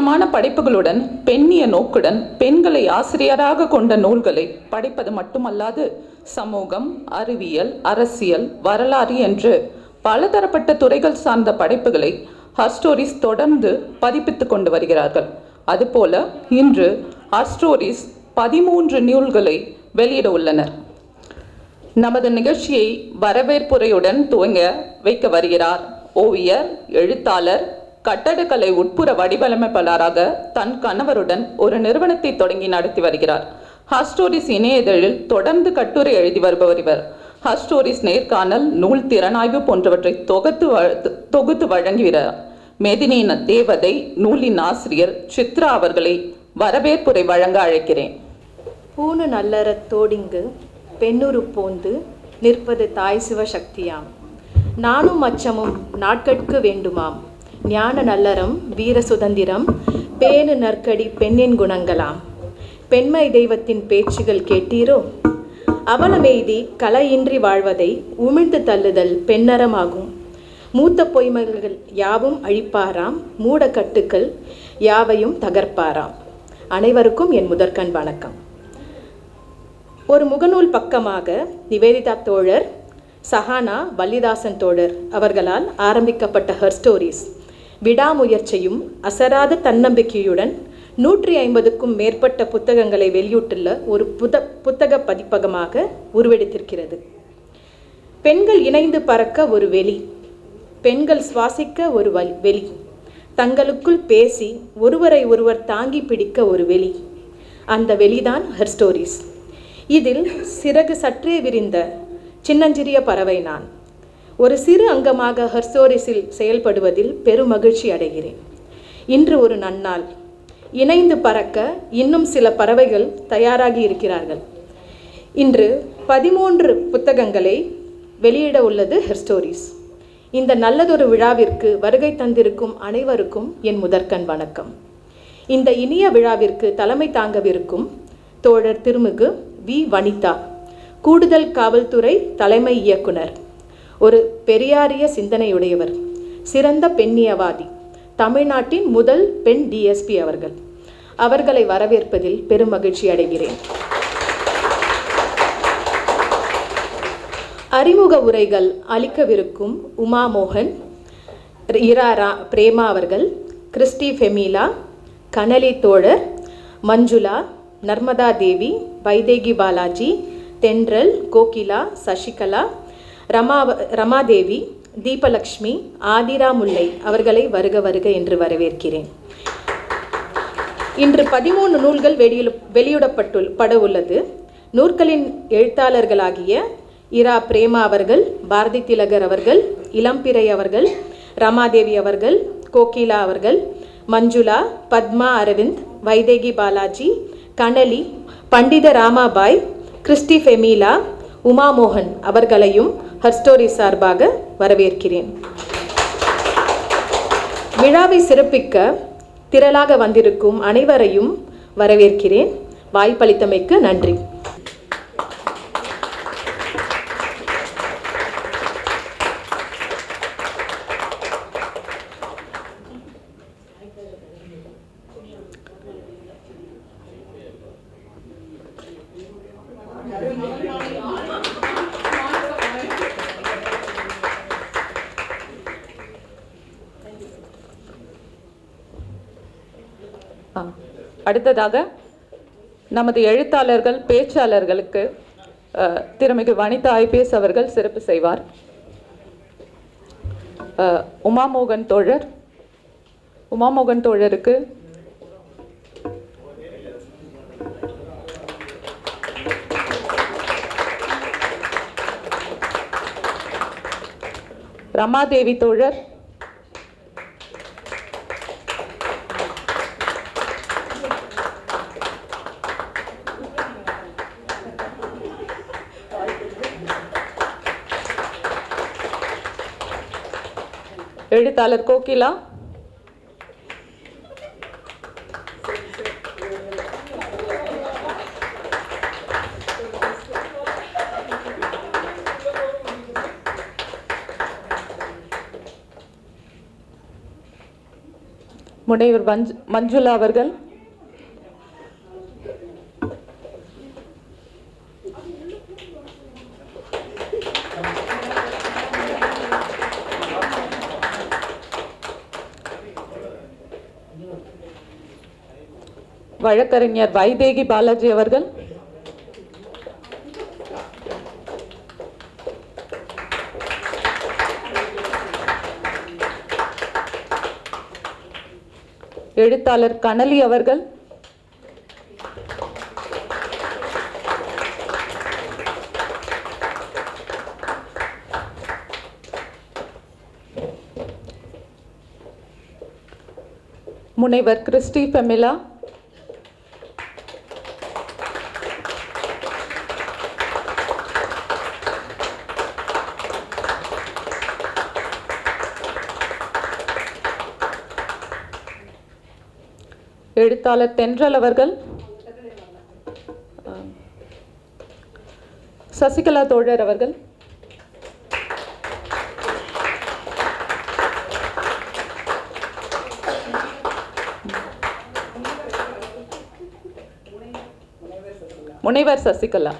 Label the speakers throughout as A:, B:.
A: தரமான படைப்புகளுடன் பெண்ணிய நோக்குடன் பெண்களை ஆசிரியராக கொண்ட நூல்களை படைப்பது மட்டுமல்லாது சமூகம் அறிவியல் அரசியல் வரலாறு என்று பலதரப்பட்ட துறைகள் சார்ந்த படைப்புகளை ஹர்ஸ்டோரிஸ் தொடர்ந்து பதிப்பித்துக் கொண்டு வருகிறார்கள். அதுபோல இன்று ஹர்ஸ்டோரிஸ் பதிமூன்று நூல்களை வெளியிட உள்ளனர். நமது நிகழ்ச்சியை வரவேற்புரையுடன் துவங்க வைக்க வருகிறார் ஓவியர் எழுத்தாளர் கட்டடக்கலை உட்புற வடிவமைப்பாளராக தன் கணவருடன் ஒரு நிறுவனத்தை தொடங்கி நடத்தி வருகிறார். ஹஸ்டோரிஸ் இணையதழில் தொடர்ந்து கட்டுரை எழுதி வருபவர் இவர். ஹஸ்டோரிஸ் நேர்காணல் நூல் திறனாய்வு போன்றவற்றை தொகுத்து தொகுத்து வழங்குகிறார் மேதினியின் தேவதை நூலின் ஆசிரியர் சித்ரா அவர்களை வரவேற்புரை வழங்க அழைக்கிறேன்.
B: பூணு நல்லறத் தோடிங்கு பெண்ணுரு போந்து நிற்பது தாய் சிவசக்தியாம் நானும் அச்சமும் நாட்கட்கு வேண்டுமாம். ஞான நல்லறம் வீர சுதந்திரம் பேணு நற்கடி பெண்ணின் குணங்களாம். பெண்மை தெய்வத்தின் பேச்சுகள் கேட்டீரோ? அவலமெய்தி கலையின்றி வாழ்வதை உமிழ்ந்து தள்ளுதல் பெண்ணறமாகும். மூத்த பொய்மைகள் யாவும் அழிப்பாராம் மூடக்கட்டுக்கள் யாவையும் தகர்ப்பாராம். அனைவருக்கும் என் முதற்கண் வணக்கம். ஒரு முகநூல் பக்கமாக நிவேதிதா தோழர் சஹானா வள்ளிதாசன் தோழர் அவர்களால் ஆரம்பிக்கப்பட்ட ஹர் ஸ்டோரிஸ். விடாமுயற்சியும் அசராத தன்னம்பிக்கையுடன் நூற்றி ஐம்பதுக்கும் மேற்பட்ட புத்தகங்களை வெளியிட்டுள்ள ஒரு புத புத்தக பதிப்பகமாக உருவெடுத்திருக்கிறது. பெண்கள் இணைந்து பறக்க ஒரு வெளி பெண்கள் சுவாசிக்க ஒரு வலி வெளி தங்களுக்குள் பேசி ஒருவரை ஒருவர் தாங்கி பிடிக்க ஒரு வெளி. அந்த வெளிதான் ஹர் ஸ்டோரிஸ் இதில் சிறகு சற்றே விரிந்த சின்னஞ்சிறிய பறவை நான். ஒரு சிறு அங்கமாக ஹர்சோரிஸில் செயல்படுவதில் பெருமகிழ்ச்சி அடைகிறேன். இன்று ஒரு நன்னாள். இணைந்து பறக்க இன்னும் சில பறவைகள் தயாராகி இருக்கிறார்கள். இன்று பதிமூன்று புத்தகங்களை வெளியிட உள்ளது ஹெர்ஸ்டோரிஸ் இந்த நல்லதொரு விழாவிற்கு வருகை தந்திருக்கும் அனைவருக்கும் என் முதற்கண் வணக்கம். இந்த இனிய விழாவிற்கு தலைமை தாங்கவிருக்கும் தோழர் திருமிகு வி. வனிதா கூடுதல் காவல்துறை தலைமை இயக்குனர். ஒரு பெரியாரிய சிந்தனையுடையவர் சிறந்த பெண்ணியவாதி தமிழ்நாட்டின் முதல் பெண் டிஎஸ்பி அவர்கள். அவர்களை வரவேற்பதில் பெருமகிழ்ச்சி அடைகிறேன். அறிமுக உரைகள் அளிக்கவிருக்கும் உமா மோகன் இராரா பிரேமா அவர்கள் கிறிஸ்டி ஃபெமிலா கனலி தோழர் மஞ்சுளா நர்மதா தேவி வைதேகி பாலாஜி தென்றல் கோகிலா சசிகலா ரமா ரமாதேவி தீபலக்ஷ்மி ஆதிரா முல்லை அவர்களை வருக வருக என்று வரவேற்கிறேன். இன்று பதிமூணு நூல்கள் வெளியிட வெளியிடப்பட்டு பட உள்ளது நூற்களின் எழுத்தாளர்களாகிய இரா பிரேமா அவர்கள் பாரதி திலகர் அவர்கள் இளம்பிறை அவர்கள் ரமாதேவி அவர்கள் கோகிலா அவர்கள் மஞ்சுளா பத்மா அரவிந்த் வைதேகி பாலாஜி கனலி பண்டித ராமாபாய் கிறிஸ்டி ஃபெமீலா உமாமோகன் அவர்களையும் ஹர்ஸ்டோரி சார்பாக வரவேற்கிறேன். விழாவை சிறப்பிக்க திரளாக வந்திருக்கும் அனைவரையும் வரவேற்கிறேன். வாய்ப்பளித்தமைக்கு நன்றி.
A: அடுத்ததாக நமது எழுத்தாளர்கள் பேச்சாளர்களுக்கு திருமிகு வனிதா ஐபிஎஸ் அவர்கள் சிறப்பு செய்வார். உமாமோகன் தோழர் உமாமோகன் தோழருக்கு ரமாதேவி தோழர் எழுத்தாளர் கோகிலா முனைவர் மஞ்சு மஞ்சுளா அவர்கள் வழக்கறிஞர் வைதேகி பாலாஜி அவர்கள். எழுத்தாளர் கனலி அவர்கள். முனைவர் கிறிஸ்டி ஃபெமிலா எழுத்தாளர் தென்றல் அவர்கள். சசிகலா தோழர் அவர்கள். முனைவர் சசிகலா.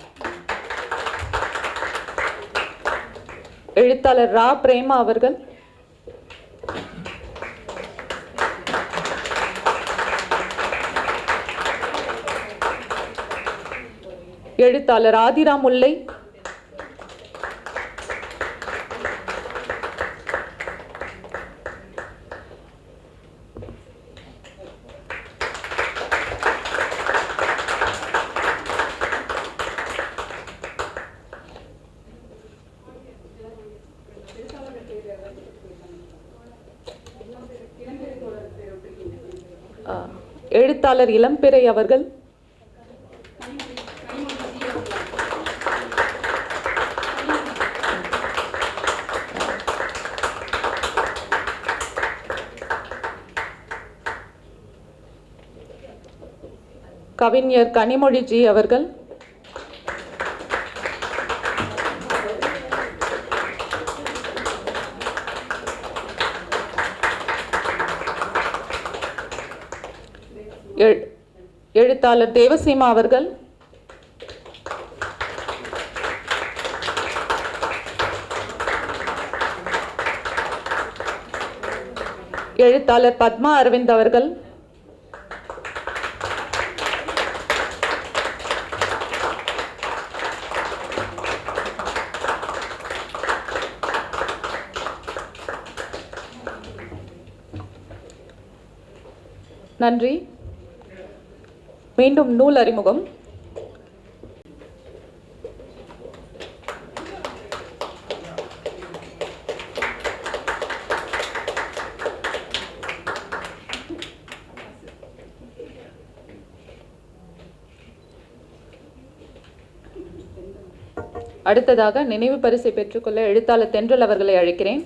A: எழுத்தாளர் ரா பிரேமா அவர்கள். எழுத்தாளர் ஆதிரா முல்லை. எழுத்தாளர் இளம்பிறை அவர்கள். கவிஞர் கனிமொழி ஜி அவர்கள் எழுத்தாளர் தேவசீமா அவர்கள். எழுத்தாளர் பத்மா அரவிந்த் அவர்கள். நன்றி. மீண்டும் நூல் அறிமுகம். அடுத்ததாக நினைவு பரிசை பெற்றுக்கொள்ள எழுத்தாளர் தென்றல் அவர்களை அழைக்கிறேன்.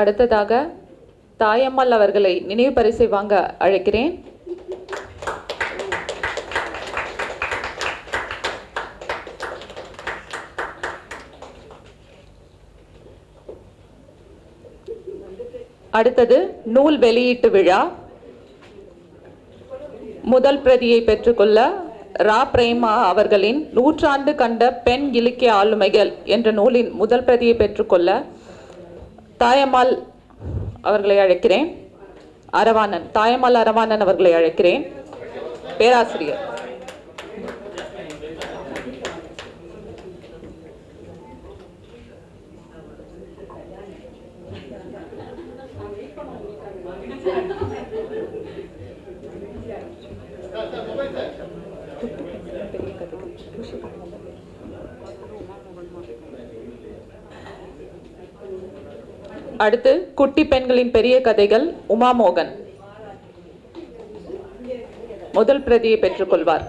A: அடுத்ததாக தாயம்மாள் அவர்களை நினைவு பரிசை வாங்க அழைக்கிறேன். அடுத்தது நூல் வெளியீட்டு விழா. முதல் பிரதியை பெற்றுக்கொள்ள ரா பிரேமா அவர்களின் நூற்றாண்டு கண்ட பெண் இலக்கிய ஆளுமைகள் என்ற நூலின் முதல் பிரதியை பெற்றுக்கொள்ள தாயம்மாள் அவர்களை அழைக்கிறேன். அரவாணன் தாயம்மாள் அரவாணன் அவர்களை அழைக்கிறேன். பேராசிரியர். அடுத்து குட்டி பெண்களின் பெரிய கதைகள் உமாமோகன் முதல் பிரதியை பெற்றுக்கொள்வார்.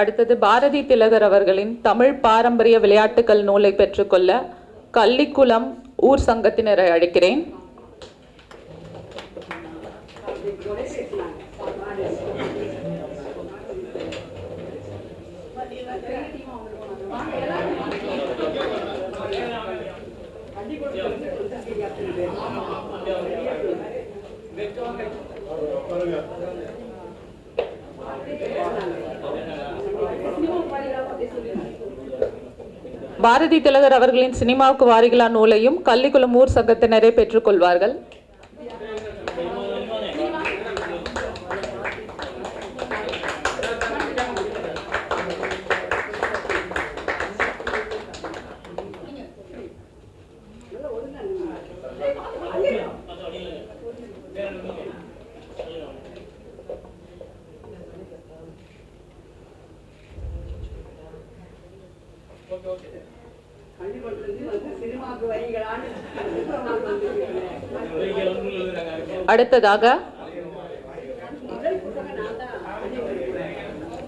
A: அடுத்தது பாரதி திலகர் அவர்களின் தமிழ் பாரம்பரிய விளையாட்டுகள் நூலை பெற்றுக்கொள்ள கள்ளிக்குளம் ஊர் சங்கத்தினரை அழைக்கிறேன். பாரதி திலகர் அவர்களின் சினிமாவுக்கு வாரிகளா நூலையும் கள்ளிக்குளம் ஊர் சங்கத்தினரே பெற்றுக்கொள்வார்கள். அடுத்ததாக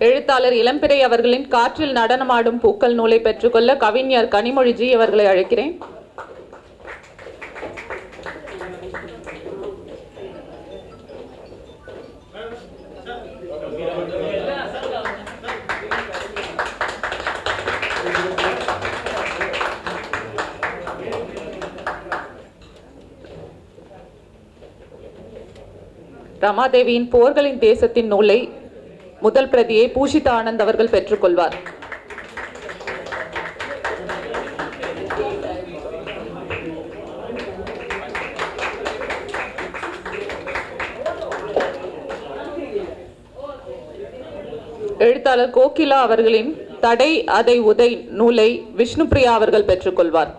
A: எழுத்தாளர் இளம்பிறை அவர்களின் காற்றில் நடனமாடும் பூக்கள் நூலை பெற்றுக்கொள்ள கவிஞர் கனிமொழி ஜி அவர்களை அழைக்கிறேன். ரமாதேவியின் போர்களின் தேசத்தின் நூலை முதல் பிரதியை பூஷித் ஆனந்த் அவர்கள் பெற்றுக்கொள்வார். எழுத்தாளர் கோகிலா அவர்களின் தடை அதை உதை நூலை விஷ்ணுபிரியா அவர்கள் பெற்றுக்கொள்வார்.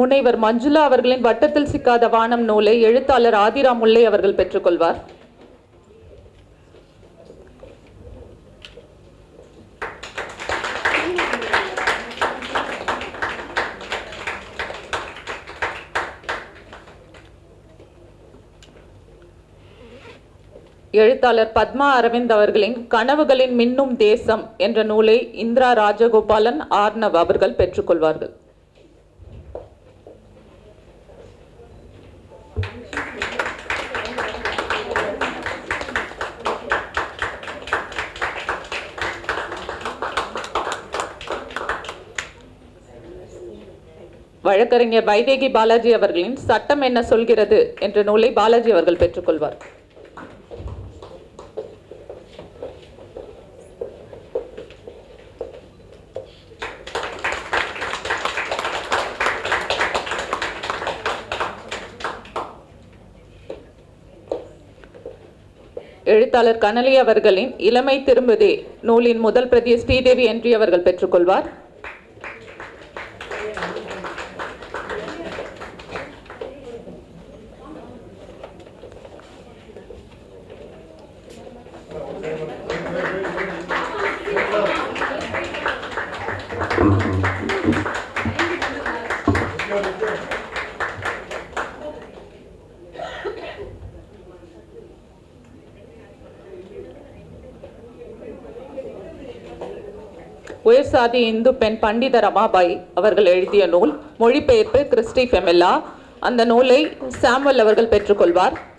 A: முனைவர் மஞ்சுளா அவர்களின் வட்டத்தில் சிக்காத வானம் நூலை எழுத்தாளர் ஆதிரா முல்லை அவர்கள் பெற்றுக்கொள்வார். எழுத்தாளர் பத்மா அரவிந்த் அவர்களின் கனவுகளின் மின்னும் தேசம் என்ற நூலை இந்திரா ராஜகோபாலன் ஆர்னவ் அவர்கள் பெற்றுக்கொள்வார்கள். வழக்கறிஞர் வைதேகி பாலாஜி அவர்களின் சட்டம் என்ன சொல்கிறது என்ற நூலை பாலாஜி அவர்கள் பெற்றுக்கொள்வார். எழுத்தாளர் கனலி அவர்களின் இளமை திரும்புதே நூலின் முதல் பிரதியை ஸ்ரீதேவி என்று அவர்கள் பெற்றுக்கொள்வார். உயர் சாதி இந்து பெண் பண்டித ரமாபாய் அவர்கள் எழுதிய நூல் மொழிபெயர்ப்பு கிறிஸ்டி ஃபெமெல்லா அந்த நூலை சாமுவல் அவர்கள் பெற்றுக்கொள்வார்.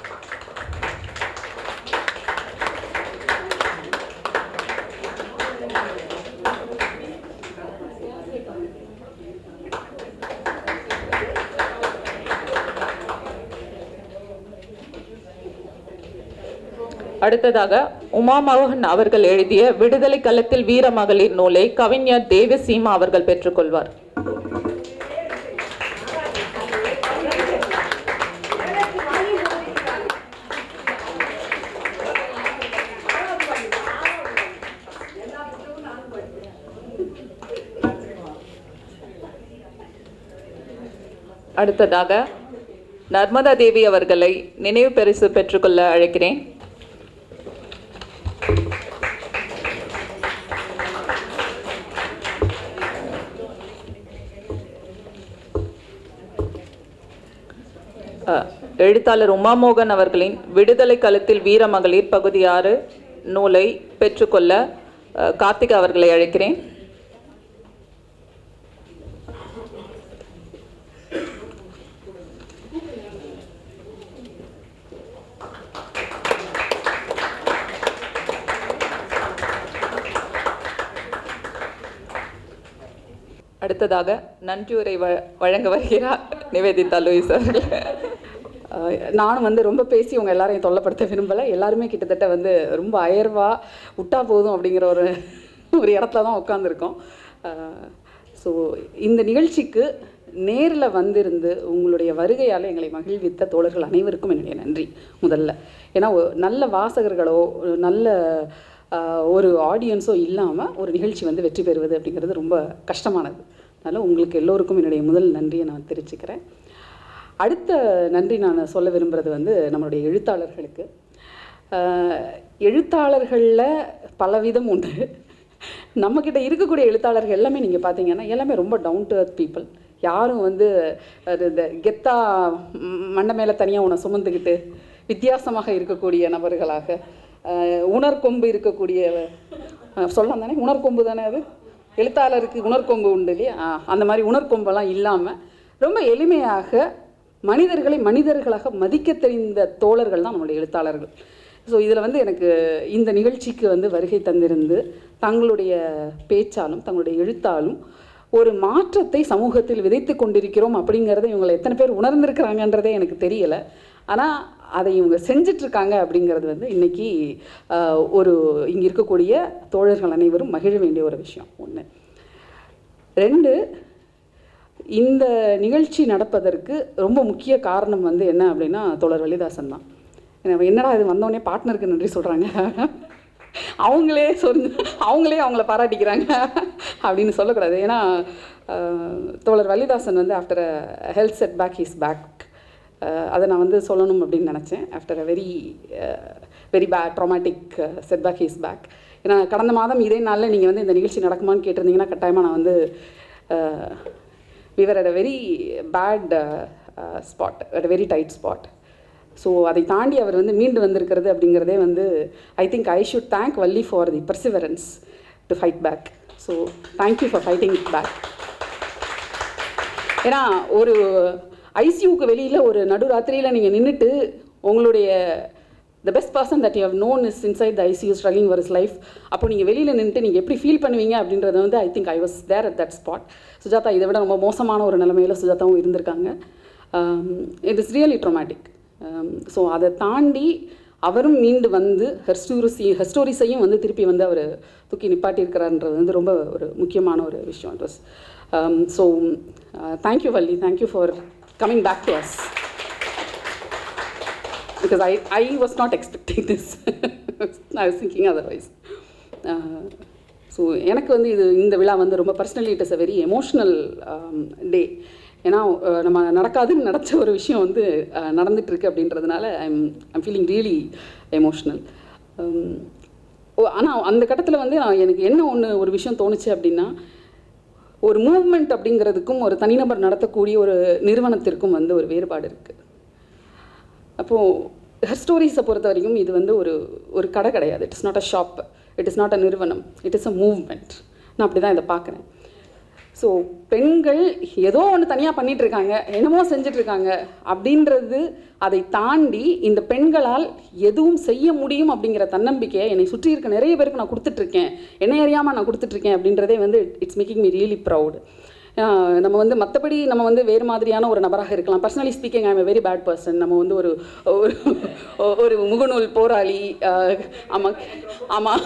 A: அடுத்ததாக உமா மோகன் அவர்கள் எழுதிய விடுதலை களத்தில் வீர மகளிர் நூலை கவிஞர் தேவசீமா அவர்கள் பெற்றுக்கொள்வார். அடுத்ததாக நர்மதா தேவி அவர்களை நினைவு பரிசு பெற்றுக்கொள்ள அழைக்கிறேன். எழுத்தாளர் உமாமோகன் அவர்களின் விடுதலை களத்தில் வீரமகளிர் பகுதி ஆறு நூலை பெற்றுக்கொள்ள கார்த்திக் அவர்களை அழைக்கிறேன். அடுத்ததாக நன்றியுரை வழங்க வருகிறார் நிவேதிதா லூயிஸ் அவர்கள்.
C: நானும் வந்து ரொம்ப பேசி உங்கள் எல்லாரையும் தொல்லைப்படுத்த விரும்பலை. எல்லாருமே கிட்டத்தட்ட வந்து ரொம்ப அயர்வாக விட்டா போதும் அப்படிங்கிற ஒரு ஒரு இடத்துல தான் உட்காந்துருக்கோம் ஸோ இந்த நிகழ்ச்சிக்கு நேரில் வந்திருந்து உங்களுடைய வருகையால் எங்களை மகிழ்வித்த தோழர்கள் அனைவருக்கும் என்னுடைய நன்றி முதல்ல. ஏன்னா நல்ல வாசகர்களோ ஒரு நல்ல ஒரு ஆடியன்ஸோ இல்லாமல் ஒரு நிகழ்ச்சி வந்து வெற்றி பெறுவது அப்படிங்கிறது ரொம்ப கஷ்டமானது. அதனால் உங்களுக்கு எல்லோருக்கும் என்னுடைய முதல் நன்றியை நான் தெரிவிச்சுக்கிறேன். அடுத்த நன்றி நான் சொல்ல விரும்புகிறது வந்து நம்மளுடைய எழுத்தாளர்களுக்கு. எழுத்தாளர்களில் பலவிதம் உண்டு. நம்மக்கிட்ட இருக்கக்கூடிய எழுத்தாளர்கள் எல்லாமே நீங்கள் பார்த்தீங்கன்னா எல்லாமே ரொம்ப டவுன் டு அர்த் பீப்புள் யாரும் வந்து அது இந்த கெத்தா மண்டை மேலே தனியாக உன்னை சுமந்துக்கிட்டு வித்தியாசமாக இருக்கக்கூடிய நபர்களாக உணர்கொம்பு இருக்கக்கூடிய சொல்லலாம் தானே? உணர்கொம்பு தானே அது? எழுத்தாளருக்கு உணர்கொம்பு உண்டு இல்லையா? அந்த மாதிரி உணர்கொம்பெல்லாம் இல்லாமல் ரொம்ப எளிமையாக மனிதர்களை மனிதர்களாக மதிக்க தெரிந்த தோழர்கள் தான் நம்மளுடைய எழுத்தாளர்கள். ஸோ இதில் வந்து எனக்கு இந்த நிகழ்ச்சிக்கு வந்து வருகை தந்திருந்து தங்களுடைய பேச்சாலும் தங்களுடைய எழுத்தாலும் ஒரு மாற்றத்தை சமூகத்தில் விதைத்து கொண்டிருக்கிறோம் அப்படிங்கிறத இவங்களை எத்தனை பேர் உணர்ந்திருக்கிறாங்கன்றதே எனக்கு தெரியலை. ஆனால் அதை இவங்க செஞ்சிட்ருக்காங்க அப்படிங்கிறது வந்து இன்றைக்கி ஒரு இங்கே இருக்கக்கூடிய தோழர்கள் அனைவரும் மகிழ வேண்டிய ஒரு விஷயம். ஒன்று ரெண்டு இந்த நிகழ்ச்சி நடப்பதற்கு ரொம்ப முக்கிய காரணம் வந்து என்ன அப்படின்னா தோழர் வள்ளிதாசன் தான். என்னடா இது வந்தோடனே பார்ட்னருக்கு நன்றி சொல்கிறாங்க அவங்களே சொல்லு அவங்களே அவங்கள பாராட்டிக்கிறாங்க அப்படின்னு சொல்லக்கூடாது. ஏன்னா தோழர் வள்ளிதாசன் வந்து after a health setback he's back அதை நான் வந்து சொல்லணும் அப்படின்னு நினச்சேன். After a very very bad traumatic setback he's back ஏன்னா கடந்த மாதம் இதே நாளில் நீங்கள் வந்து இந்த நிகழ்ச்சி நடக்குமான்னு கேட்டிருந்தீங்கன்னா கட்டாயமாக நான் வந்து we were at a very bad spot at a very tight spot so அதை தாண்டி அவர் வந்து மீண்டு வந்திருக்கிறது அப்படிங்கிறதே வந்து I think I should thank Valli for the perseverance to fight back so thank you for fighting back ஏன்னா ஒரு ஐசியூக்கு வெளியில் ஒரு நடுராத்திரியில் நீங்கள் நின்றுட்டு உங்களுடைய the best person that you have known is inside the ICU struggling for his life அப்போ நீங்கள் வெளியில் நின்றுட்டு நீங்கள் எப்படி ஃபீல் பண்ணுவீங்க அப்படின்றத வந்து I think I was there at that spot Sujatha இதை விட ரொம்ப மோசமான ஒரு நிலைமையில் சுஜாதாவும் இருந்திருக்காங்க. It is really traumatic so அதை தாண்டி அவரும் மீண்டு வந்து ஹெஸ்டோரிசி ஹெஸ்டோரிஸையும் வந்து திருப்பி வந்து அவர் தூக்கி நிப்பாட்டியிருக்கிறார்ன்றது வந்து ரொம்ப ஒரு முக்கியமான ஒரு விஷயம். It was so thank you Valli thank you for coming back to us because I, I was not expecting this. I was thinking otherwise. Uh, so எனக்கு வந்து இது இந்த விழா வந்து ரொம்ப personally it is a very emotional day ஏன்னா நம்ம நடக்காதுன்னு நடச்ச ஒரு விஷயம் வந்து நடந்துகிட்ருக்கு அப்படின்றதுனால I'm I'm feeling really emotional ஆனால் அந்த கட்டத்தில் வந்து நான் எனக்கு என்ன ஒன்று ஒரு விஷயம் தோணுச்சு அப்படின்னா ஒரு மூவ்மெண்ட் அப்படிங்கிறதுக்கும் ஒரு தனிநபர் நடத்தக்கூடிய ஒரு நிறுவனத்திற்கும் வந்து ஒரு வேறுபாடு இருக்குது அப்போது ஹெர் ஸ்டோரிஸை பொறுத்த வரைக்கும் இது வந்து ஒரு ஒரு கடை கிடையாது. It is not a shop it is not a நிறுவனம் இட் இஸ் அ மூவ்மெண்ட் நான் அப்படி தான் இதை பார்க்குறேன். ஸோ பெண்கள் ஏதோ ஒன்று தனியாக பண்ணிகிட்ருக்காங்க இருக்காங்க என்னமோ செஞ்சுட்டு இருக்காங்க அப்படின்றது அதை தாண்டி இந்த பெண்களால் எதுவும் செய்ய முடியும் அப்படிங்கிற தன்னம்பிக்கையை என்னை சுற்றி இருக்க நிறைய பேருக்கு நான் கொடுத்துட்ருக்கேன் என்னை அறியாமல் நான் கொடுத்துட்ருக்கேன் அப்படின்றதே வந்து it's making me really proud நம்ம வந்து மற்றபடி நம்ம வந்து வேறு மாதிரியான ஒரு நபராக இருக்கலாம். Personally speaking I am very bad person நம்ம வந்து ஒரு ஒரு ஒரு முகநூல் போராளி ஆமாம் ஆமாம்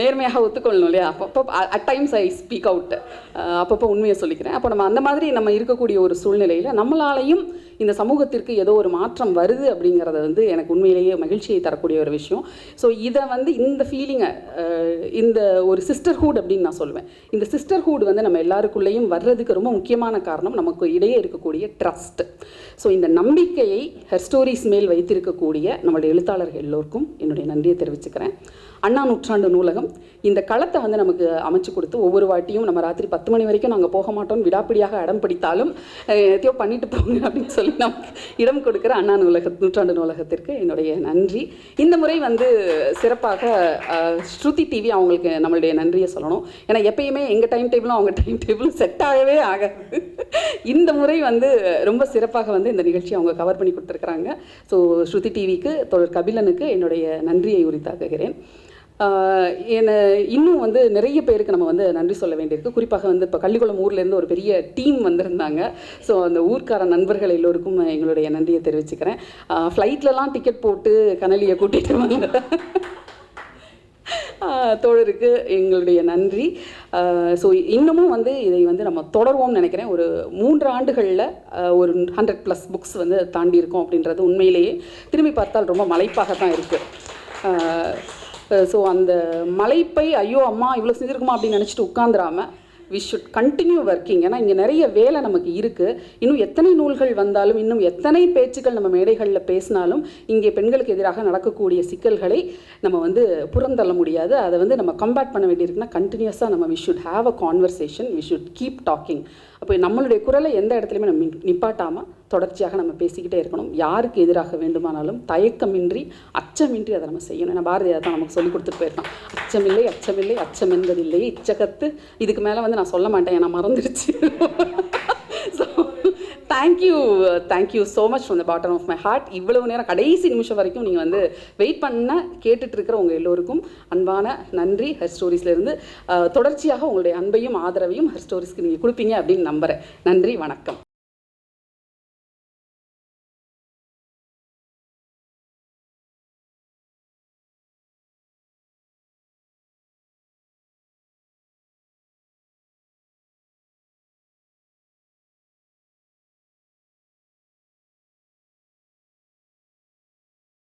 C: நேர்மையாக ஒத்துக்கொள்ளணும் இல்லையா? அப்பப்போ at times I speak out அப்பப்போ உண்மையை சொல்லிக்கிறேன். அப்போ நம்ம அந்த மாதிரி நம்ம இருக்கக்கூடிய ஒரு சூழ்நிலையில் நம்மளாலையும் இந்த சமூகத்திற்கு ஏதோ ஒரு மாற்றம் வருது அப்படிங்கிறத வந்து எனக்கு உண்மையிலேயே மகிழ்ச்சியை தரக்கூடிய ஒரு விஷயம். ஸோ இதை வந்து இந்த ஃபீலிங்கை இந்த ஒரு சிஸ்டர்ஹுட் அப்படின்னு நான் சொல்லுவேன். இந்த சிஸ்டர்ஹுட் வந்து நம்ம எல்லாருக்குள்ளேயும் வர்றதுக்கு ரொம்ப முக்கியமான காரணம் நமக்கு இடையே இருக்கக்கூடிய ட்ரஸ்ட் ஸோ இந்த நம்பிக்கையை ஹெர் ஸ்டோரிஸ் மேல் வைத்திருக்கக்கூடிய நம்மளுடைய எழுத்தாளர்கள் எல்லோருக்கும் என்னுடைய நன்றியை தெரிவிச்சுக்கிறேன். அண்ணா நூற்றாண்டு நூலகம். இந்த களத்தை வந்து நமக்கு அமைச்சு கொடுத்து ஒவ்வொரு வாட்டியும் நம்ம ராத்திரி பத்து மணி வரைக்கும் நாங்கள் போக மாட்டோம் விடாப்பிடியாக இடம் பிடித்தாலும் எத்தையோ எதையோ பண்ணிட்டு போங்க அப்படின்னு சொல்லி நமக்கு இடம் கொடுக்குற அண்ணா நூலக நூற்றாண்டு நூலகத்திற்கு என்னுடைய நன்றி. இந்த முறை வந்து சிறப்பாக ஸ்ருதி டிவி அவங்களுக்கு நம்மளுடைய நன்றியை சொல்லணும். ஏன்னா எப்பயுமே எங்கள் டைம் டேபிளும் அவங்க டைம் டேபிளும் செட் ஆகவே ஆகாது. இந்த முறை வந்து ரொம்ப சிறப்பாக வந்து இந்த நிகழ்ச்சியை அவங்க கவர் பண்ணி கொடுத்துருக்குறாங்க. ஸோ ஸ்ருதி டிவிக்கு தொடர் கபிலனுக்கு என்னுடைய நன்றியை உரித்தாக்குகிறேன். ஆஹ் என்ன இன்னும் வந்து நிறைய பேருக்கு நம்ம வந்து நன்றி சொல்ல வேண்டியிருக்கு. குறிப்பாக வந்து இப்போ கள்ளிக்குளம் ஊர்லேருந்து ஒரு பெரிய டீம் வந்திருந்தாங்க. ஸோ அந்த ஊர்க்கார நண்பர்கள் எல்லோருக்கும் எங்களுடைய நன்றியை தெரிவிச்சுக்கிறேன். ஃப்ளைட்லலாம் டிக்கெட் போட்டு கனலியை கூட்டிகிட்டு வந்தேன் தோழருக்கு எங்களுடைய நன்றி. ஸோ இன்னமும் வந்து இதை வந்து நம்ம தொடர்வோம்னு நினைக்கிறேன். ஒரு மூன்று ஆண்டுகளில் ஒரு ஹண்ட்ரட் ப்ளஸ் புக்ஸ் வந்து தாண்டி இருக்கோம் அப்படின்றது உண்மையிலேயே. திரும்பி பார்த்தால் ரொம்ப மலைப்பாக தான் இருக்குது ஸோ அந்த மலைப்பை ஐயோ அம்மா இவ்வளோ செஞ்சுருக்குமா? அப்படின்னு நினச்சிட்டு உட்காந்துராம வி ஷுட் கண்டினியூ ஒர்க்கிங் ஏன்னா இங்கே நிறைய வேலை நமக்கு இருக்குது இன்னும் எத்தனை நூல்கள் வந்தாலும் இன்னும் எத்தனை பேச்சுக்கள் நம்ம மேடைகளில் பேசினாலும் இங்கே பெண்களுக்கு எதிராக நடக்கக்கூடிய சிக்கல்களை நம்ம வந்து புறந்தள்ள முடியாது. அதை வந்து நம்ம கம்பேட் பண்ண வேண்டியிருக்குன்னா கண்டினியூஸாக நம்ம we should have a conversation we should keep talking அப்போ நம்மளுடைய குரலை எந்த இடத்துலையுமே நம்ம நிப்பாட்டாமல் தொடர்ச்சியாக நம்ம பேசிக்கிட்டே இருக்கணும். யாருக்கு எதிராக வேண்டுமானாலும் தயக்கமின்றி அச்சமின்றி அதை நம்ம செய்யணும். ஏன்னா பாரதியார் தான் நமக்கு சொல்லி கொடுத்துட்டு போயிருக்கான். அச்சமில்லை அச்சமில்லை அச்சம் என்பதில்லை இச்சகத்து. இதுக்கு மேலே வந்து நான் சொல்ல மாட்டேன். நான் மறந்துடுச்சு so thank you thank you so much from the bottom of my heart இவ்வளவு நேரம் கடைசி நிமிஷம் வரைக்கும் நீங்கள் வந்து வெயிட் பண்ண கேட்டுட்டு இருக்கிற உங்கள் எல்லோருக்கும் அன்பான நன்றி. ஹர் ஸ்டோரிஸ்லேருந்து தொடர்ச்சியாக உங்களுடைய அன்பையும் ஆதரவையும் ஹர் ஸ்டோரிஸ்க்கு நீங்கள் கொடுப்பீங்க அப்படின்னு நம்புகிறேன் நன்றி வணக்கம்.